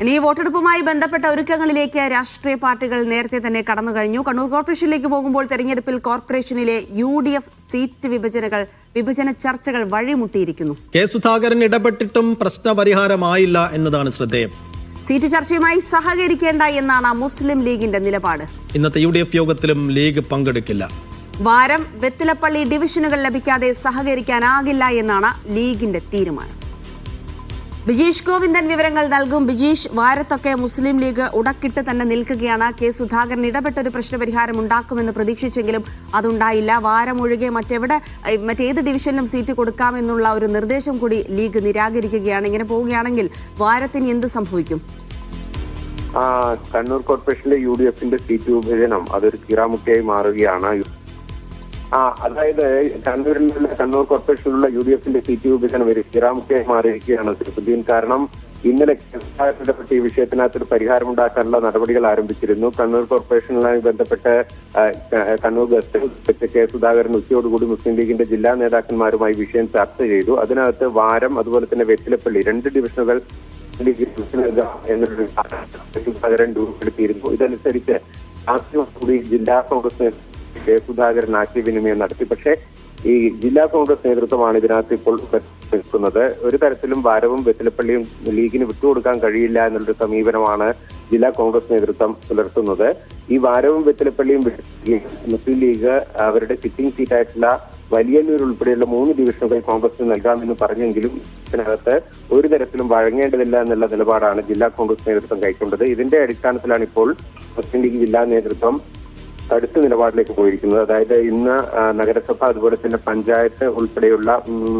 ഇനി ഈ വോട്ടെടുപ്പുമായി ബന്ധപ്പെട്ട ഒരുക്കങ്ങളിലേക്ക് രാഷ്ട്രീയ പാർട്ടികൾ നേരത്തെ തന്നെ കടന്നു കഴിഞ്ഞു. കണ്ണൂർ കോർപ്പറേഷനിലേക്ക് പോകുമ്പോൾ തെരഞ്ഞെടുപ്പിൽ കോർപ്പറേഷനിലെ യു ഡി എഫ് സീറ്റ് വിഭജനകൾ വിഭജന ചർച്ചകൾ വഴിമുട്ടിയിരിക്കുന്നു. കെ സുധാകരൻ ഇടപെട്ടിട്ടും പ്രശ്നപരിഹാരമായില്ല എന്നതാണ് ശ്രദ്ധേയം. സീറ്റ് ചർച്ചയുമായി സഹകരിക്കേണ്ട എന്നാണ് മുസ്ലിം ലീഗിന്റെ നിലപാട്. ഇന്നത്തെ യു ഡി എഫ് യോഗത്തിലും ലീഗ് പങ്കെടുക്കില്ല. വാരം വെത്തിലപ്പള്ളി ഡിവിഷനുകൾ ലഭിക്കാതെ സഹകരിക്കാനാകില്ല എന്നാണ് ലീഗിന്റെ തീരുമാനം. ബിജീഷ് ഗോവിന്ദൻ വിവരങ്ങൾ നൽകും. ബിജീഷ് വാരത്തൊക്കെ മുസ്ലിം ലീഗ് ഉടക്കിട്ട് തന്നെ നിൽക്കുകയാണ്. കെ സുധാകരൻ ഇടപെട്ടൊരു പ്രശ്നപരിഹാരം ഉണ്ടാക്കുമെന്ന് പ്രതീക്ഷിച്ചെങ്കിലും അതുണ്ടായില്ല. വാരം ഒഴികെ മറ്റെവിടെ മറ്റേത് ഡിവിഷനിലും സീറ്റ് കൊടുക്കാമെന്നുള്ള ഒരു നിർദ്ദേശം കൂടി ലീഗ് നിരാകരിക്കുകയാണ്. ഇങ്ങനെ പോവുകയാണെങ്കിൽ വാരത്തിന് എന്ത് സംഭവിക്കും? കണ്ണൂർ കോർപ്പറേഷനിലെ യു ഡി എഫിന്റെ സീറ്റ് വിഭജനം അതൊരു കീറാമുട്ടിയായി മാറുകയാണ്. ആ അതായത് കണ്ണൂരിലുള്ള കണ്ണൂർ കോർപ്പറേഷനിലുള്ള യു ഡി എഫിന്റെ സീറ്റ് വിഭജനം ഒരു കെ മാറിയിരിക്കുകയാണ് തിരുപ്പതിയിൽ കാരണം ഇന്നലെ ബന്ധപ്പെട്ട് ഈ വിഷയത്തിനകത്ത് ഒരു പരിഹാരമുണ്ടാക്കാനുള്ള നടപടികൾ ആരംഭിച്ചിരുന്നു. കണ്ണൂർ കോർപ്പറേഷനുമായി ബന്ധപ്പെട്ട് കണ്ണൂർ ഗസ്റ്റ് കെ സുധാകരൻ ഉച്ചയോടുകൂടി മുസ്ലിം ലീഗിന്റെ ജില്ലാ നേതാക്കന്മാരുമായി വിഷയം ചർച്ച ചെയ്തു. അതിനകത്ത് വാരം അതുപോലെ തന്നെ വെറ്റിലപ്പള്ളി രണ്ട് ഡിവിഷനുകൾ എന്നൊരു സുധാകരൻ രൂപപ്പെടുത്തിയിരുന്നു. ഇതനുസരിച്ച് ജില്ലാ കോൺഗ്രസ് നേതൃത്വം കെ സുധാകരൻ ആശയവിനിമയം നടത്തി. പക്ഷേ ഈ ജില്ലാ കോൺഗ്രസ് നേതൃത്വമാണ് ഇതിനകത്ത് ഇപ്പോൾ നിൽക്കുന്നത്. ഒരു തരത്തിലും വാരവും വെറ്റിലപ്പള്ളിയും ലീഗിന് വിട്ടുകൊടുക്കാൻ കഴിയില്ല എന്നുള്ളൊരു സമീപനമാണ് ജില്ലാ കോൺഗ്രസ് നേതൃത്വം പുലർത്തുന്നത്. ഈ വാരവും വെറ്റിലപ്പള്ളിയും മുസ്ലിം ലീഗ് അവരുടെ സിറ്റിംഗ് സീറ്റായിട്ടുള്ള വലിയന്നൂർ ഉൾപ്പെടെയുള്ള മൂന്ന് ഡിവിഷനുകൾ കോൺഗ്രസിന് നൽകാമെന്ന് പറഞ്ഞെങ്കിലും ഇതിനകത്ത് ഒരു തരത്തിലും വഴങ്ങേണ്ടതില്ല എന്നുള്ള നിലപാടാണ് ജില്ലാ കോൺഗ്രസ് നേതൃത്വം കൈക്കൊണ്ടത്. ഇതിന്റെ അടിസ്ഥാനത്തിലാണ് ഇപ്പോൾ മുസ്ലിം ലീഗ് ജില്ലാ നേതൃത്വം കടുത്ത നിലപാടിലേക്ക് പോയിരിക്കുന്നത്. അതായത് ഇന്ന് നഗരസഭ അതുപോലെ തന്നെ പഞ്ചായത്ത് ഉൾപ്പെടെയുള്ള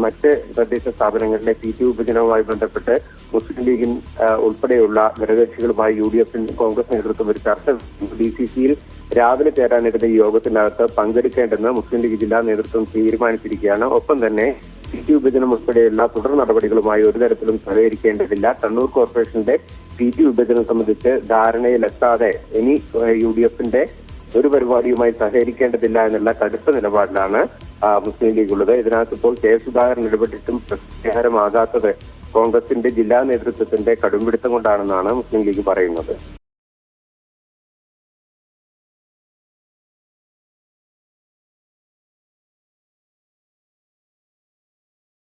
മറ്റ് തദ്ദേശ സ്ഥാപനങ്ങളിലെ സീറ്റ് വിഭജനവുമായി ബന്ധപ്പെട്ട് മുസ്ലിം ലീഗിൻ ഉൾപ്പെടെയുള്ള ഘടകകക്ഷികളുമായി യു ഡി എഫിൻ കോൺഗ്രസ് നേതൃത്വം ഒരു ചർച്ച ഡി സി സിയിൽ രാവിലെ ചേരാനിരുന്ന യോഗത്തിനകത്ത് പങ്കെടുക്കേണ്ടെന്ന് മുസ്ലിം ലീഗ് ജില്ലാ നേതൃത്വം തീരുമാനിച്ചിരിക്കുകയാണ്. ഒപ്പം തന്നെ സീറ്റ് വിഭജനം ഉൾപ്പെടെയുള്ള തുടർ നടപടികളുമായി ഒരു തരത്തിലും സഹകരിക്കേണ്ടതില്ല. കണ്ണൂർ കോർപ്പറേഷന്റെ സീറ്റ് വിഭജനം സംബന്ധിച്ച് ധാരണയിലെത്താതെ ഇനി യു ഡി എഫിന്റെ ഒരു പരിപാടിയുമായി സഹകരിക്കേണ്ടതില്ല എന്നുള്ള കടുത്ത നിലപാടിലാണ് മുസ്ലിം ലീഗ് ഉള്ളത്. ഇതിനകത്ത് ഇപ്പോൾ കെ. സുധാകരൻ ഇടപെട്ടിട്ടും പ്രത്യാഹാരമാകാത്തത് കോൺഗ്രസിന്റെ ജില്ലാ നേതൃത്വത്തിന്റെ കടുംപിടുത്തം കൊണ്ടാണെന്നാണ് മുസ്ലിം ലീഗ് പറയുന്നത്.